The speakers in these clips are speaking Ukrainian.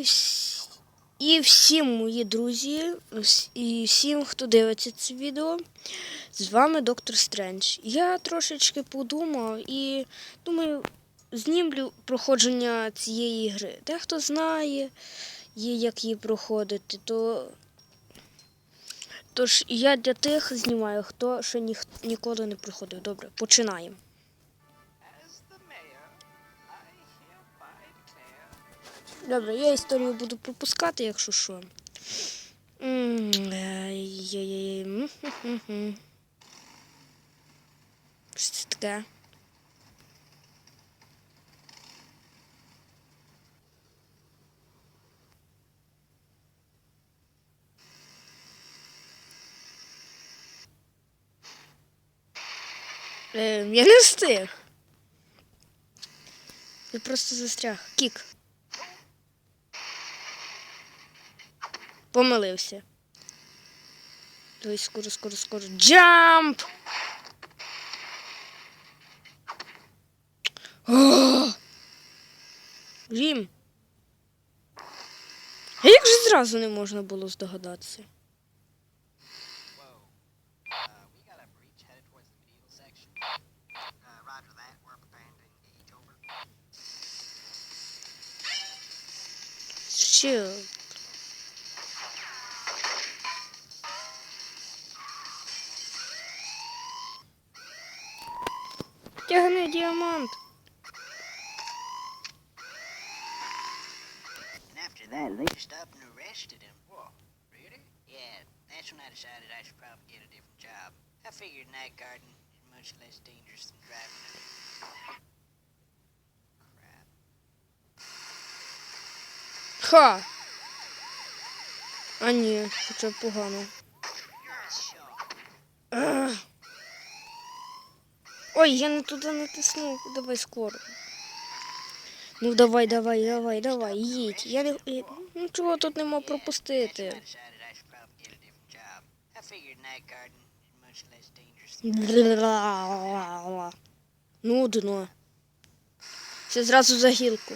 вс- і всім мої друзі, і всім, хто дивиться це відео, з вами доктор Стрендж. Я трошечки подумав і думаю, знімлю проходження цієї гри. Дехто знає, як її проходити, то. Тож я для тих знімаю, хто ще ніх, ніколи не проходив. Добре, починаємо. Добре, я історію буду пропускати, якщо що. М, е, є-є-є, м-хм-хм-хм. Що це таке? Е, я не встиг. Я просто застряг. Кік. Помилився. Давай скоро, скоро, скоро. Джамп! Рім. А як же зразу не можна було здогадатися? Whoa. Тягни діамант. And after that, they stopped and arrested him. Whoa. Really? Yeah. That's when I decided I should probably get a different job. I figured night guarding is much less dangerous than driving a... Crap. Ха. А ні, це погано. Ой, я не туди натиснув. Давай скоро. Ну давай, давай, давай, давай, їдь. Я не. Ну чого тут нема пропустити? than... Нудно. Це зразу за гілку.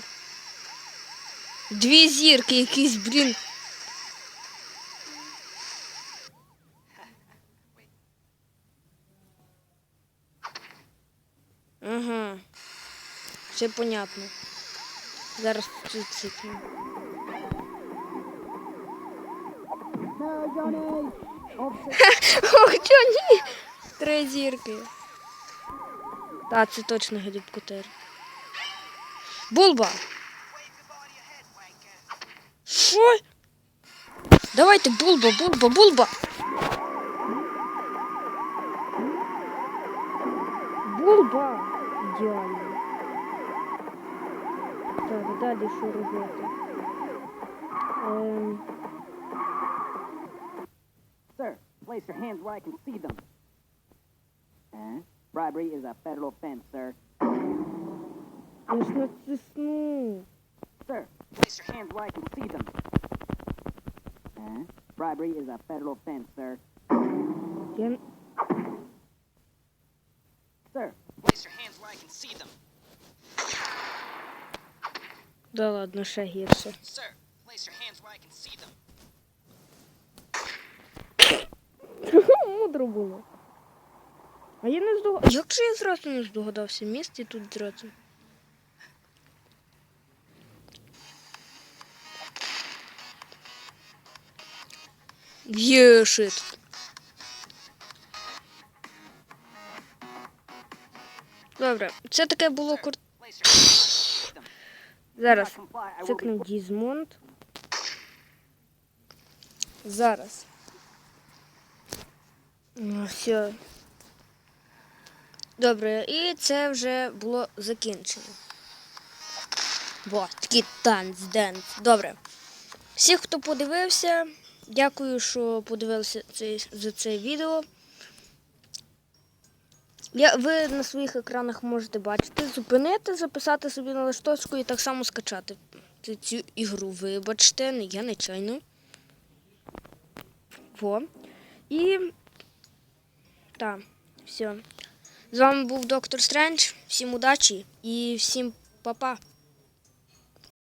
Дві зірки, якийсь, блін. Ага. Все понятно. Зараз тут цикну. Ох, чо ні? Три зірки. Та, це точно гелікоптер. Булба! Що? Давайте, булба, булба, булба! Булба! Ідеально. Так, далі що робити? Ем... Sir, place your hands where I can see them. Uh, bribery is a federal offense, sir. Я ж натисну. Sir, place your hands where I can see them. Uh, bribery is a federal offense, sir. Я... Да ладно, ще гірше. Where I can see them. Мудро було. А я не здогадався. Як же я зразу не здогадався? Місце тут зразу. Єшит. Добре, це таке було them. Зараз. Цикнув Дізмонд. Зараз. Ну, все. Добре, і це вже було закінчено. Во, такий танц, денс. Добре. Всіх, хто подивився, дякую, що подивилися цей, за це відео. Я, ви на своїх екранах можете бачити, зупинити, записати собі на листочку і так само скачати цю- ігру. Вибачте, я нечайно. Во. І. Так, все. З вами був доктор Стрендж. Всім удачі і всім па-па.